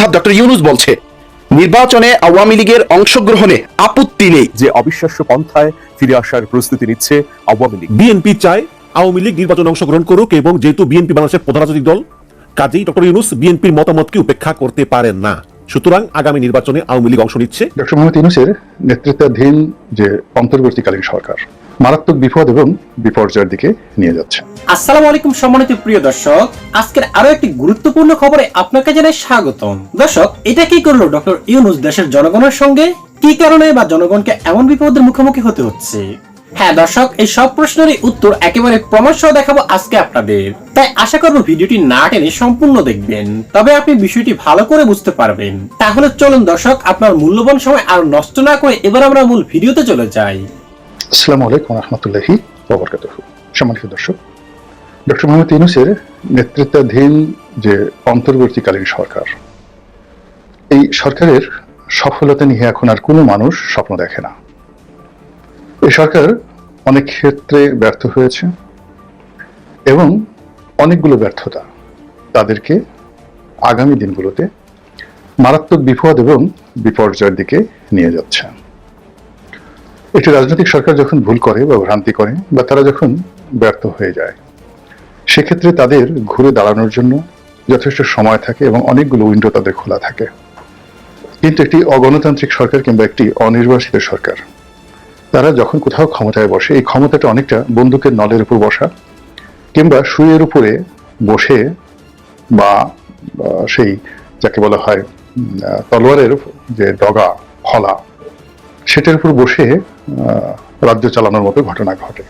অর্থাৎ ডক্টর ইউনুস বলছে নির্বাচনে আওয়ামী লীগের অংশগ্রহণে আপত্তি নেই। যে অবিশ্বাস্য পন্থায় ফিরে আসার প্রস্তুতি নিচ্ছে আওয়ামী লীগ। বিএনপি চায় আওয়ামী লীগ নির্বাচনে অংশগ্রহণ করুক এবং যেহেতু বিএনপি বাংলাদেশের প্রধান রাজনৈতিক দল কাজেই ডক্টর ইউনুস বিএনপির মতামতকে উপেক্ষা করতে পারেন না। সুতরাং আগামী নির্বাচনে আওয়ামী লীগ অংশ নিচ্ছে। ডক্টর মোহাম্মদ ইউনুসের নেতৃত্বাধীন যে অন্তর্বর্তীকালীন সরকার মারাত্মক বিপদ এবং বিপর্যয়ের দিকে নিয়ে যাচ্ছে। আসসালামু আলাইকুম সম্মানিত প্রিয় দর্শক, আজকের আরও একটি গুরুত্বপূর্ণ খবরে আপনাকে জানাই স্বাগতম। দর্শক, এটা কি করল ডক্টর ইউনুস দেশের জনগণের সঙ্গে? কি কারণে বা জনগণকে এমন বিপদের মুখোমুখি হতে হচ্ছে? হ্যাঁ দর্শক, এই সব প্রশ্নেরই উত্তর একেবারে প্রমাণ দেখাবো আজকে আপনাদের। তাই আশা করব ভিডিওটি না টেনে সম্পূর্ণ দেখবেন। তবে আপনি বিষয়টি ভালো করে বুঝতে পারবেন। তাহলে চলুন দর্শক, আপনার মূল্যবান সময় আর নষ্ট না করে এবার আমরা মূল ভিডিওতে চলে যাই। আসসালামু আলাইকুম রহমতুল্লাহি ওবরকাত সম্মানিত দর্শক, ডক্টর মোহাম্মদ ইউনুসের নেতৃত্বাধীন যে অন্তর্বর্তীকালীন সরকার, এই সরকারের সফলতা নিয়ে এখন আর কোনো মানুষ স্বপ্ন দেখে না। এই সরকার অনেক ক্ষেত্রে ব্যর্থ হয়েছে এবং অনেকগুলো ব্যর্থতা তাদেরকে আগামী দিনগুলোতে মারাত্মক বিপদ এবং বিপর্যয়ের দিকে নিয়ে যাচ্ছে। একটি রাজনৈতিক সরকার যখন ভুল করে বা ভ্রান্তি করে বা তারা যখন ব্যর্থ হয়ে যায়, সেক্ষেত্রে তাদের ঘুরে দাঁড়ানোর জন্য যথেষ্ট সময় থাকে এবং অনেকগুলো উইন্ডো তাদের খোলা থাকে। কিন্তু একটি অগণতান্ত্রিক সরকার কিংবা একটি অনির্বাচিত সরকার, তারা যখন কোথাও ক্ষমতায় বসে, এই ক্ষমতাটা অনেকটা বন্দুকের নলের উপর বসা কিংবা সুইয়ের উপরে বসে বা সেই, যাকে বলা হয় তলোয়ারের যে ডগা, ফলা সেটার উপর বসে রাজ্য চালানোর মতো ঘটনা ঘটে।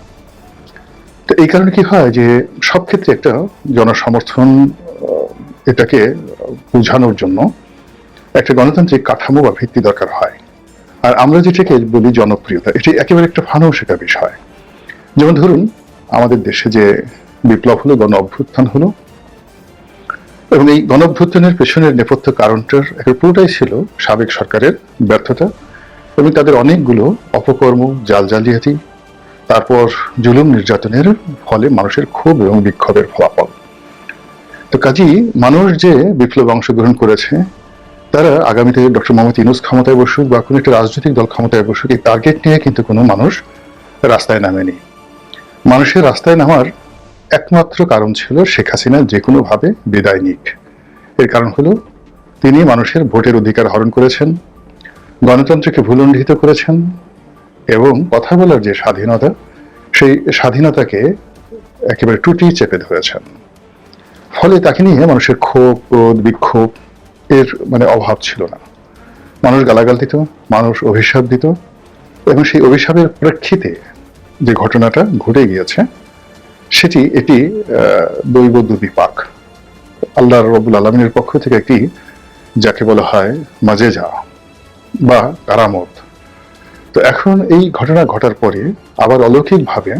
তো এই কারণে কি হয় যে, সব ক্ষেত্রে একটা জনসমর্থন এটাকে বোঝানোর জন্য একটা গণতান্ত্রিক কাঠামো বা ভিত্তি দরকার হয়। আর আমরা যেটাকে বলি জনপ্রিয়তা, এটি একেবারে একটা শেখা বিষয়। যেমন ধরুন, আমাদের দেশে যে বিপ্লব হলো, গণ অভ্যুত্থান হলো, এবং এই গণ অভ্যুত্থানের পেছনের নেপথ্য কারণটার একটা পুরোটাই ছিল সাবেক সরকারের ব্যর্থতা এবং তাদের অনেকগুলো অপকর্ম, জাল জালিয়াতি, তারপর জুলুম নির্যাতনের ফলে মানুষের ক্ষোভ এবং বিক্ষোভের ফলাফল। তো কাজী, মানুষ যে বিপ্লব অংশগ্রহণ করেছে, তারা আগামীতে ডক্টর মোহাম্মদ ইউনুস ক্ষমতায় বসুক বা কোনো একটা রাজনৈতিক দল ক্ষমতায় বসুক, এই টার্গেট নিয়ে কিন্তু কোনো মানুষ রাস্তায় নামেনি। মানুষের রাস্তায় নামার একমাত্র কারণ ছিল শেখ হাসিনা যে কোনোভাবে বিদায় নিক। এর কারণ হলো, তিনি মানুষের ভোটের অধিকার হরণ করেছেন গণতন্ত্রকে ভুলণ্ডিত করেছেন এবং কথা বলার যে স্বাধীনতা, সেই স্বাধীনতাকে একেবারে টুটি চেপে ধরেছেন। ফলে তাকে নিয়ে মানুষের ক্ষোভ, ক্রোধ, বিক্ষোভ এর মানে অভাব ছিল না। মানুষ গালাগাল দিত, মানুষ অভিশাপ দিত এবং সেই অভিশাপের প্রেক্ষিতে যে ঘটনাটা ঘটে গিয়েছে, সেটি এটি দৈব দুর্বিপাক আল্লাহ রবুল আলমিনের পক্ষ থেকে একটি, যাকে বলা হয় মাজেজা। বা কারামত। তো এখন এই ঘটনা ঘটার পরে আবার অলৌকিকভাবে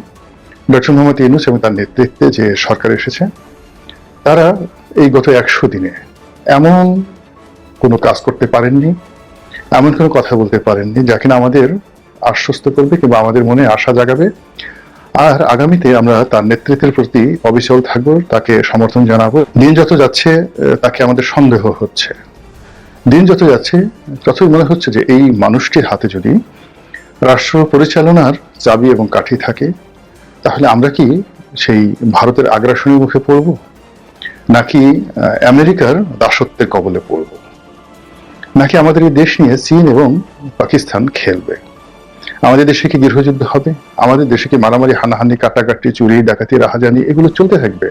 ডক্টর মোহাম্মদ ইউনুস এবং তার নেতৃত্বে যে সরকার এসেছে, তারা এই গত একশো দিনে এমন কোনো কাজ করতে পারেননি, এমন কোনো কথা বলতে পারেননি যা কিনা আমাদের আশ্বস্ত করবে কিংবা আমাদের মনে আশা জাগাবে। আর আগামীতে আমরা তার নেতৃত্বের প্রতি অবিচল থাকব, তাকে সমর্থন জানাব। দিন যত যাচ্ছে, তাকে আমাদের সন্দেহ হচ্ছে। দিন যত যাচ্ছে, ততই মনে হচ্ছে যে এই মানুষটির হাতে যদি রাষ্ট্র পরিচালনার চাবি এবং কাঠি থাকে, তাহলে আমরা কি সেই ভারতের আগ্রাসনের মুখে পড়ব? নাকি আমেরিকার দাসত্বের কবলে পড়ব? নাকি আমাদের এই দেশ নিয়ে চীন এবং পাকিস্তান খেলবে? আমাদের দেশে কি গৃহযুদ্ধ হবে? আমাদের দেশে কি মারামারি, হানাহানি, কাটাকাটি, চুরি, ডাকাতি, রাহাজানি এগুলো চলতে থাকবে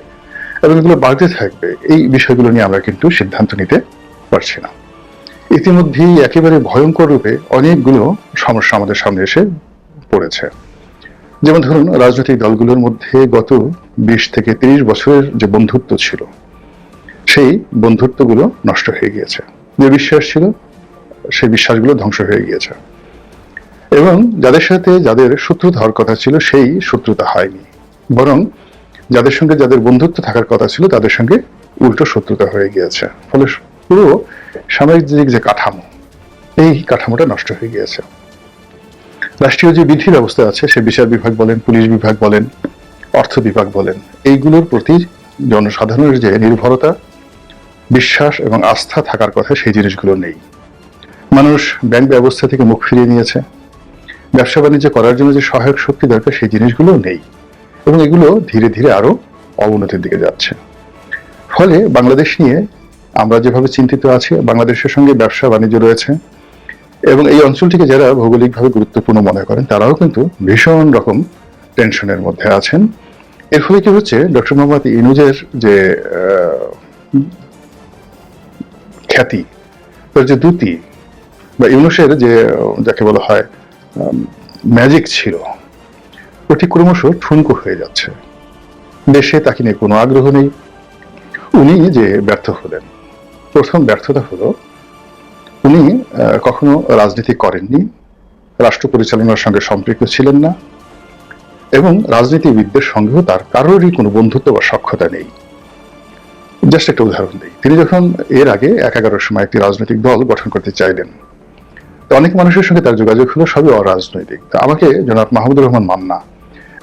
এবং এগুলো বাড়তে থাকবে? এই বিষয়গুলো নিয়ে আমরা কিন্তু সিদ্ধান্ত নিতে পারছি না। ইতিমধ্যেই একেবারে ভয়ঙ্কর রূপে অনেকগুলো সমস্যা আমাদের সামনে এসে পড়েছে। যেমন ধরুন, রাজনৈতিক দলগুলোর মধ্যে গত বিশ থেকে তিরিশ বছরের যে বন্ধুত্ব ছিল, সেই বন্ধুত্বগুলো নষ্ট হয়ে গিয়েছে। যে বিশ্বাস ছিল, সেই বিশ্বাসগুলো ধ্বংস হয়ে গিয়েছে। এবং যাদের সাথে যাদের শত্রুতা হওয়ার কথা ছিল, সেই শত্রুতা হয়নি। বরং যাদের সঙ্গে যাদের বন্ধুত্ব থাকার কথা ছিল, তাদের সঙ্গে উল্টো শত্রুতা হয়ে গিয়েছে। ফলে পুরো সামাজিক যে কাঠামো, এই কাঠামোটা নষ্ট হয়ে গিয়েছে। রাষ্ট্রীয় যে বিধি ব্যবস্থা আছে, সে বিচার বিভাগ বলেন, পুলিশ বিভাগ বলেন, অর্থ বিভাগ বলেন, এইগুলোর প্রতি জনসাধারণের যে নির্ভরতা, বিশ্বাস এবং আস্থা থাকার কথা সেই জিনিসগুলো নেই। মানুষ ব্যাংক ব্যবস্থা থেকে মুখ ফিরিয়ে নিয়েছে। ব্যবসা বাণিজ্য করার জন্য যে সহায়ক শক্তি দরকার, সেই জিনিসগুলো নেই এবং এগুলো ধীরে ধীরে আরও অবনতির দিকে যাচ্ছে। ফলে বাংলাদেশ নিয়ে আমরা যেভাবে চিন্তিত আছি, বাংলাদেশের সঙ্গে ব্যবসা বাণিজ্য রয়েছে, এবং এই অঞ্চলটিকে যারা ভৌগোলিকভাবে গুরুত্বপূর্ণ মনে করেন, তারাও কিন্তু ভীষণ রকম টেনশনের মধ্যে আছেন। এর ফলে কি হচ্ছে ডক্টর মোহাম্মদ ইনুজের যে খ্যাতি, তার যে দ্যুতি, বা ইউনুসের যে, যাকে বলা হয় ম্যাজিক ছিল, ওটি ক্রমশ ঠুনকো হয়ে যাচ্ছে। দেশে তাকে নিয়ে কোনো আগ্রহ নেই। উনি যে ব্যর্থ হলেন প্রথম ব্যর্থতা হলো, উনি কখনো রাজনীতি করেননি, রাষ্ট্র পরিচালনার সঙ্গে সম্পৃক্ত ছিলেন না, এবং রাজনীতিবিদদের সঙ্গেও তার কারোরই কোনো বন্ধুত্ব বা সক্ষতা নেই। জাস্ট একটা উদাহরণ দিই। তিনি যখন এর আগে এক এগারোর সময় একটি রাজনৈতিক দল গঠন করতে চাইলেন, তো অনেক মানুষের সঙ্গে তার যোগাযোগ হলো সবই অরাজনৈতিক। তো আমাকে জনাব মাহমুদুর রহমান মান্না,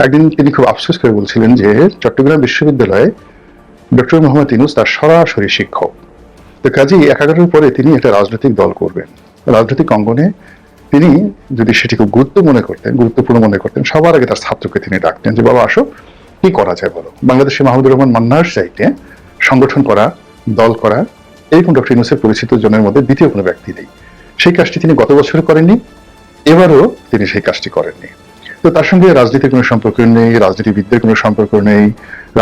একদিন তিনি খুব আফসোস করে বলছিলেন যে চট্টগ্রাম বিশ্ববিদ্যালয়ে ডক্টর মোহাম্মদ ইনুস তার সরাসরি শিক্ষক। তো কাজেই এক এগারোর পরে তিনি একটা রাজনৈতিক দল করবেন। রাজনৈতিক অঙ্গনে তিনি যদি সেটি খুব গুরুত্ব মনে করতেন, গুরুত্বপূর্ণ মনে করতেন, সবার আগে তার ছাত্রকে তিনি ডাকতেন যে, বাবা, আসো, কি করা যায় বলো? বাংলাদেশে মাহমুদুর রহমান মান্নার চাইতে সংগঠন করা, দল করা এরকম ডক্টর ইউনুসের পরিচিত জনের মধ্যে দ্বিতীয় কোনো ব্যক্তি নেই। সেই কাজটি তিনি গত বছর করেননি, এবারও তিনি সেই কাজটি করেননি। তো তার সঙ্গে রাজনীতির কোনো সম্পর্ক নেই, রাজনীতিবিদদের কোনো সম্পর্ক নেই,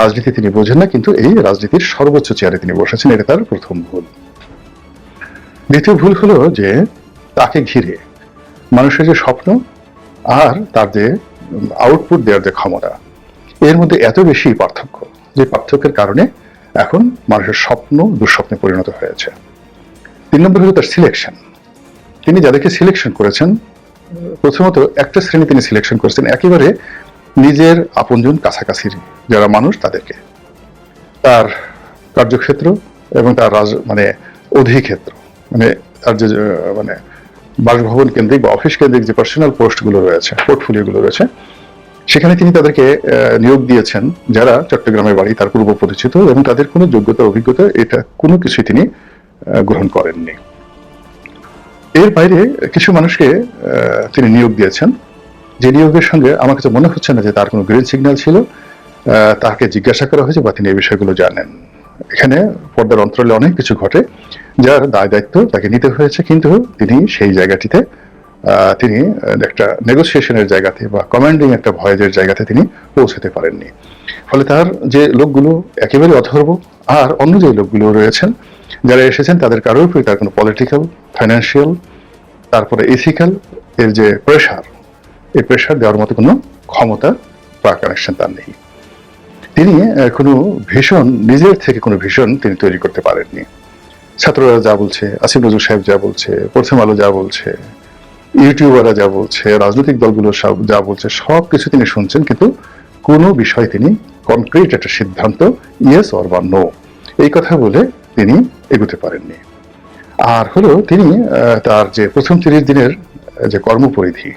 রাজনীতি তিনি বোঝেন না, কিন্তু এই রাজনীতির সর্বোচ্চ চেয়ারে তিনি বসেছেন, এটা তার প্রথম ভুল। দ্বিতীয় ভুল হলো যে তাকে ঘিরে মানুষের যে স্বপ্ন আর তার যে আউটপুট দেওয়ার যে ক্ষমতা, এর মধ্যে এত বেশি পার্থক্য যে পার্থক্যের কারণে এখন মানুষের স্বপ্ন দুঃস্বপ্নে পরিণত হয়েছে। তিন নম্বর হলো তার সিলেকশন তিনি যাদেরকে সিলেকশন করেছেন প্রথমত একটা শ্রেণি তিনি সিলেকশন করেছেন একেবারে নিজের আপনজন কাছাকাছির যারা মানুষ তাদেরকে। তার কার্যক্ষেত্র এবং তার রাজ মানে অধিক্ষেত্র মানে তার যে মানে বাসভবন কেন্দ্রিক বা অফিস কেন্দ্রিক যে পার্সোনাল পোস্টগুলো রয়েছে পোর্টফোলিওগুলো রয়েছে, সেখানে তিনি তাদেরকে নিয়োগ দিয়েছেন যারা চট্টগ্রামের বাড়ি, তার পূর্ব পরিচিত এবং তাদের কোনো যোগ্যতা, অভিজ্ঞতা, এটা কোনো কিছুই তিনি গ্রহণ করেননি। এর বাইরে কিছু মানুষকে তিনি নিয়োগ দিয়েছেন। যে নিয়োগের সঙ্গে আমার কাছে মনে হচ্ছে না যে তার কোনো গ্রিন সিগন্যাল ছিল। তাকে জিজ্ঞাসা করা হয়েছে বা তিনি এই বিষয়গুলো জানেন। এখানে পর্দার অন্তরালে অনেক কিছু ঘটে, যার দায় দায়িত্ব তাকে নিতে হয়েছে, কিন্তু তিনি সেই জায়গাটিতে তিনি একটা নেগোসিয়েশনের জায়গাতে বা কমান্ডিং একটা ভয়েজের জায়গাতে তিনি পৌঁছাতে পারেননি। ফলে তার যে লোকগুলো একেবারে অথর্ব আর অন্য যে লোকগুলো রয়েছেন, যারা এসেছেন, তাদের কারোর উপরে তার কোনো পলিটিক্যাল ফাইন্যান্সিয়াল তারপরে ইথিক্যাল এর যে প্রেশার এই প্রেশার দেওয়ার মতো কোনো ক্ষমতা বা কানেকশন তার নেই। তিনি কোনো ভীষণ, নিজের থেকে কোনো ভীষণ তিনি তৈরি করতে পারেননি। ছাত্ররা যা বলছে, আসিফ নজরুল সাহেব যা বলছে, প্রথম আলো যা বলছে, ইউটিউবাররা যা বলছে, রাজনৈতিক দলগুলো সব যা বলছে সব কিছু তিনি শুনছেন, কিন্তু কোনো বিষয় তিনি কনক্রিট একটা সিদ্ধান্ত ইয়েস অর বা নো এই কথা বলে তিনি এগোতে পারেননি। আর হলো তিনি তার যে প্রথম তিরিশ দিনের যে কর্মপরিধি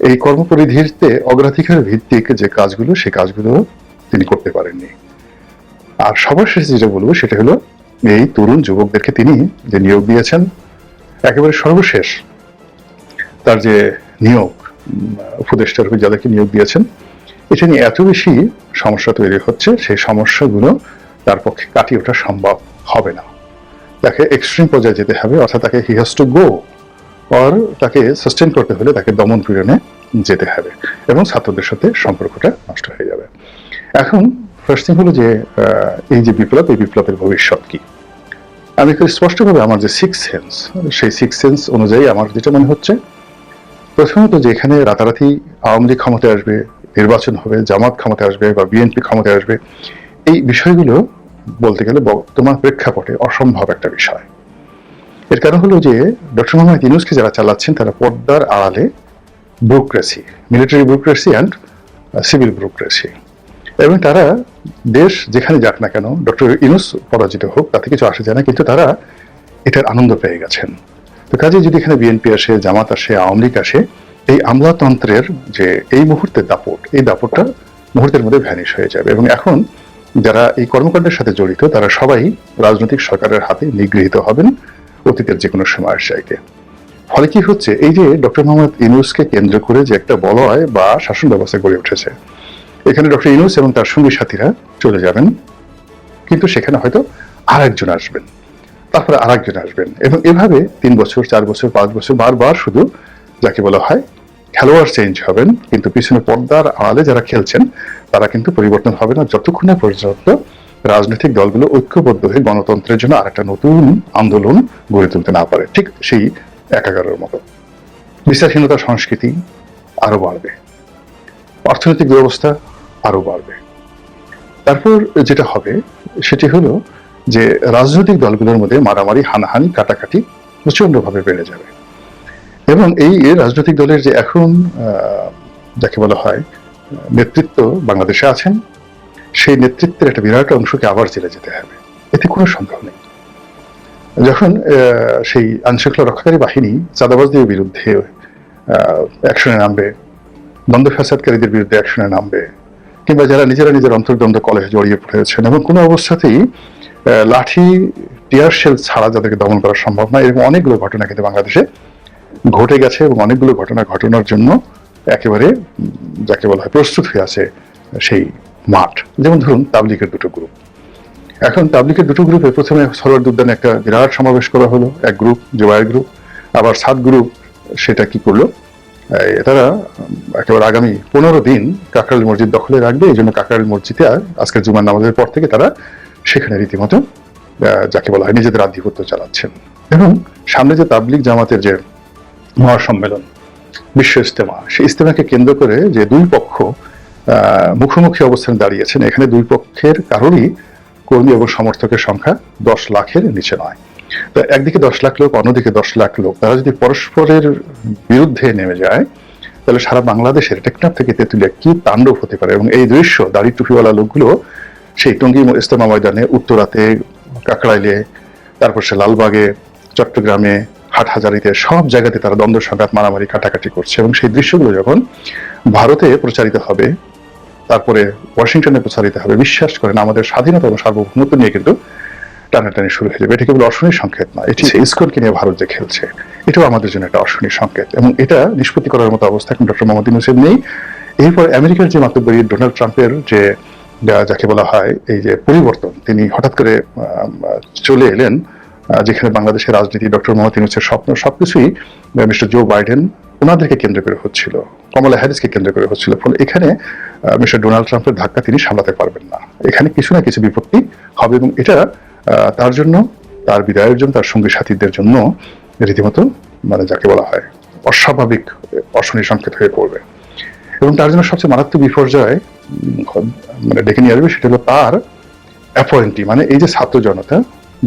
এই কর্মপরিধিতে অগ্রাধিকার ভিত্তিক যে কাজগুলো সেই কাজগুলো তিনি করতে পারেননি। আর সবার শেষে যেটা বলব সেটা হলো এই তরুণ যুবকদেরকে তিনি যে নিয়োগ দিয়েছেন একেবারে সর্বশেষ তার যে নিয়োগ উম, উপদেষ্টার রূপে যাদেরকে নিয়োগ দিয়েছেন এটা নিয়ে এত বেশি সমস্যা তৈরি হচ্ছে, সেই সমস্যাগুলো তার পক্ষে কাটিয়ে ওঠা সম্ভব হবে না। তাকে এক্সট্রিম পর্যায়ে যেতে হবে, অর্থাৎ তাকে he has to go or তাকে সাস্টেন করতে হলে তাকে দমন পীড়নে যেতে হবে, এবং ছাত্রদের সাথে সম্পর্কটা নষ্ট হয়ে যাবে। এখন ফার্স্ট থিং হলো যে এই যে বিপ্লব, এই বিপ্লবের ভবিষ্যৎ কি? আমি খুব স্পষ্টভাবে আমার যে সিক্স সেন্স সেই সিক্স সেন্স অনুযায়ী আমার যেটা মনে হচ্ছে, প্রথমত যে এখানে রাতারাতি আওয়ামী লীগ ক্ষমতায় আসবে নির্বাচন হবে, জামাত ক্ষমতায় আসবে বা বিএনপি ক্ষমতায় আসবে, এই বিষয়গুলো বলতে গেলে বর্তমান প্রেক্ষাপটে অসম্ভব একটা বিষয়। এর কারণ হলো যে ডক্টর মোহাম্মদ ইউনুসকে যারা চালাচ্ছেন, তারা পর্দার আড়ালে bureaucracy military bureaucracy and civil bureaucracy এবং তারা দেশ যেখানে যাক না কেন, ডক্টর ইউনুস পরাজিত হোক, তাতে কিছু আসে যায় না, কিন্তু তারা এটার আনন্দ পেয়ে গেছেন। তো কাজে যদি এখানে বিএনপি আসে, জামাত আসে, আওয়ামী লীগ আসে এই আমলাতন্ত্রের যে এই মুহূর্তের দাপট, এই দাপটটা মুহূর্তের মধ্যে ভ্যানিশ হয়ে যাবে। এবং এখন যারা এই কর্মকাণ্ডের সাথে জড়িত, তারা সবাই রাজনৈতিক সরকারের হাতে নিগৃহীত হবেন অতীতের যে কোনো সময়ের চাইতে ফলে কি হচ্ছে? এই যে ডক্টর মোহাম্মদ ইনুসকে কেন্দ্র করে যে একটা বলয় বা শাসন ব্যবস্থা গড়ে উঠেছে, এখানে ডক্টর ইনুস এবং তার সঙ্গী সাথীরা চলে যাবেন, কিন্তু সেখানে হয়তো আর একজন আসবেন। তারপরে আর একজন আসবেন। এবং এভাবে তিন বছর, চার বছর, পাঁচ বছর, বারবার শুধু যাকে বলা হয় খেলোয়াড় চেঞ্জ হবেন। কিন্তু পিছনে পর্দার আড়ালে যারা খেলছেন, তারা কিন্তু পরিবর্তন হবে না। যতক্ষণ না পর্যন্ত রাজনৈতিক দলগুলো ঐক্যবদ্ধ হয়ে গণতন্ত্রের জন্য আরেকটা নতুন আন্দোলন গড়ে তুলতে না পারে, ঠিক সেই একাগারের মতো। বিচারহীনতা সংস্কৃতি আরও বাড়বে। অর্থনৈতিক ব্যবস্থা আরও বাড়বে। তারপর যেটা হবে, সেটি হলো যে রাজনৈতিক দলগুলোর মধ্যে মারামারি, হানাহানি, কাটাকাটি প্রচন্ডভাবে বেড়ে যাবে। এবং এই রাজনৈতিক দলের যে এখন যাকে বলা হয় নেতৃত্ব বাংলাদেশে আছেন, সেই নেতৃত্বের একটা বিরাট অংশকে আবার জেলে যেতে হবে। এতে কোনো সন্দেহ নেই। যখন সেই আইনশৃঙ্খলা রক্ষাকারী বাহিনী চাঁদাবাজদের বিরুদ্ধে অ্যাকশনে নামবে, দ্বন্দ্ব ফ্যাসাদকারীদের বিরুদ্ধে অ্যাকশনে নামবে, কিংবা যারা নিজেরা নিজের অন্তর্দ্বন্দ্ব কলেজে জড়িয়ে পড়েছেন এবং কোনো অবস্থাতেই লাঠি, টিয়ার শেল ছাড়া যাদেরকে দমন করা সম্ভব নয়, এরকম অনেকগুলো ঘটনা কিন্তু বাংলাদেশে ঘটে গেছে এবং অনেকগুলো ঘটনা ঘটনার জন্য একেবারে যাকে বলা হয় প্রস্তুত হয়ে আছে সেই মাঠ। যেমন ধরুন তাবলিকের দুটো গ্রুপ এখন তাবলিকের দুটো গ্রুপে প্রথমে সরোয়ার উদ্যানে একটা বিরাট সমাবেশ করা হলো, এক গ্রুপ জোয়ার গ্রুপ আবার সাত গ্রুপ সেটা কি করল? তারা একেবারে আগামী পনেরো দিন কাকরাল মসজিদ দখলে রাখবে, এই জন্য কাকরাইল মসজিদে আর আজকের জুমার নামাজের পর থেকে তারা সেখানে রীতিমতো যাকে বলা হয় নিজেদের আধিপত্য চালাচ্ছেন। এবং সামনে যে তাবলিক জামাতের যে মহাসম্মেলন, বিশ্ব ইস্তেমা সেই ইস্তেমাকে কেন্দ্র করে যে দুই পক্ষ মুখোমুখি অবস্থানে দাঁড়িয়েছেন, এখানে দুই পক্ষের কারোরই কর্মী এবং সমর্থকের সংখ্যা দশ লাখের নিচে নয়। তো একদিকে দশ লাখ লোক, অন্যদিকে দশ লাখ লোক। তারা যদি পরস্পরের বিরুদ্ধে নেমে যায়, তাহলে সারা বাংলাদেশের টেকনাফ থেকে তেঁতুলিয়া কি তাণ্ডব হতে পারে? এবং এই দৃশ্য, দাড়ি টুপিওয়ালা লোকগুলো সেই টঙ্গী ইস্তেমা ময়দানে উত্তরাতে, কাকড়াইলে, তারপর সে লালবাগে, চট্টগ্রামে হাটহাজারিতে সব জায়গাতে তারা দ্বন্দ্ব সংঘাত মারামারি কাটাকাটি করছে এবং সেই দৃশ্যগুলো যখন ভারতে প্রচারিত হবে তারপরে ওয়াশিংটনে প্রচারিত হবে বিশ্বাস করেন আমাদের স্বাধীনতা এবং সার্বভৌমত্ব নিয়ে কিন্তু টানাটানি শুরু হয়ে যাবে। এটা কেবল অশনি সংকেত নয় এটি ইস্কনকে নিয়ে ভারত যে খেলছে এটাও আমাদের জন্য একটা অশনি সংকেত এবং এটা নিষ্পত্তি করার মতো অবস্থা এখন ডক্টর মোহাম্মদ ইউনুসের নেই। এরপর আমেরিকার যে মাতব্বরী ডোনাল্ড ট্রাম্পের যে যাকে বলা হয় এই যে পরিবর্তন তিনি হঠাৎ করে চলে এলেন যেখানে বাংলাদেশের রাজনীতি ডক্টর মোহাম্মদ ইউনুসের স্বপ্ন, সবকিছুই মিস্টার জো বাইডেন ওনাদেরকে কেন্দ্র করে হচ্ছিল। কমলা হ্যারিসকে কেন্দ্র করে হচ্ছিল। ফলে এখানে মিস্টার ডোনাল্ড ট্রাম্পের ধাক্কা তিনি সামলাতে পারবেন না। এখানে কিছু না কিছু বিপত্তি হবে এবং এটা তার জন্য, তার বিদায়ের জন্য, তার সঙ্গী সাথীদের জন্য রীতিমতো মানে যাকে বলা হয়, অস্বাভাবিক অশনি সংকেত হয়ে পড়বে। এবং তার জন্য সবচেয়ে মারাত্মক বিপর্যয় মানে ডেকে নিয়ে আসবে সেটা হলো তার অ্যাপয়েন্টি মানে এই যে ছাত্র জনতা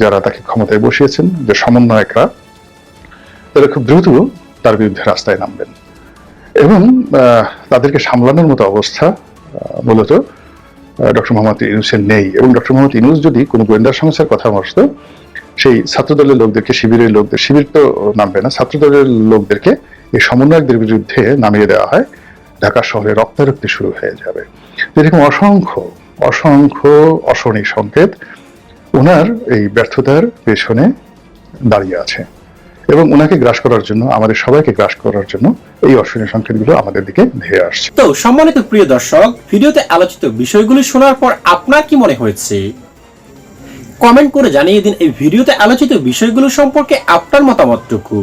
যারা তাকে ক্ষমতায় বসিয়েছেন, যে সমন্বয়করা তারা খুব দ্রুত তার বিরুদ্ধে রাস্তায় নামবেন। এবং তাদেরকে সামলানোর মতো অবস্থা মূলত ডক্টর মোহাম্মদ ইউনুসের নেই। এবং ডক্টর মোহাম্মদ ইউনুস যদি কোনো গোয়েন্দা সংস্থার কথা বসত, সেই ছাত্রদলের লোকদেরকে, শিবিরের লোকদের, শিবির তো নামবে না, ছাত্রদলের লোকদেরকে এই সমন্বয়কদের বিরুদ্ধে নামিয়ে দেওয়া হয়, ঢাকা শহরে রক্তারক্তি শুরু হয়ে যাবে। এরকম অসংখ্য অসংখ্য অশনি সংকেত ওনার এই ব্যর্থতার পেছনে দাঁড়িয়ে আছে। এবং ওনাকে গ্রাস করার জন্য, আমাদের সবাইকে গ্রাস করার জন্য এই অশনি সংকেতগুলো আমাদের দিকে ধেয়ে আসছে। তো সম্মানিত প্রিয় দর্শক, ভিডিওতে আলোচিত বিষয়গুলি শোনার পর আপনার কি মনে হয়েছে? কমেন্ট করে জানিয়ে দিন এই ভিডিওতে আলোচিত বিষয়গুলো সম্পর্কে আপনার মতামতটুকু।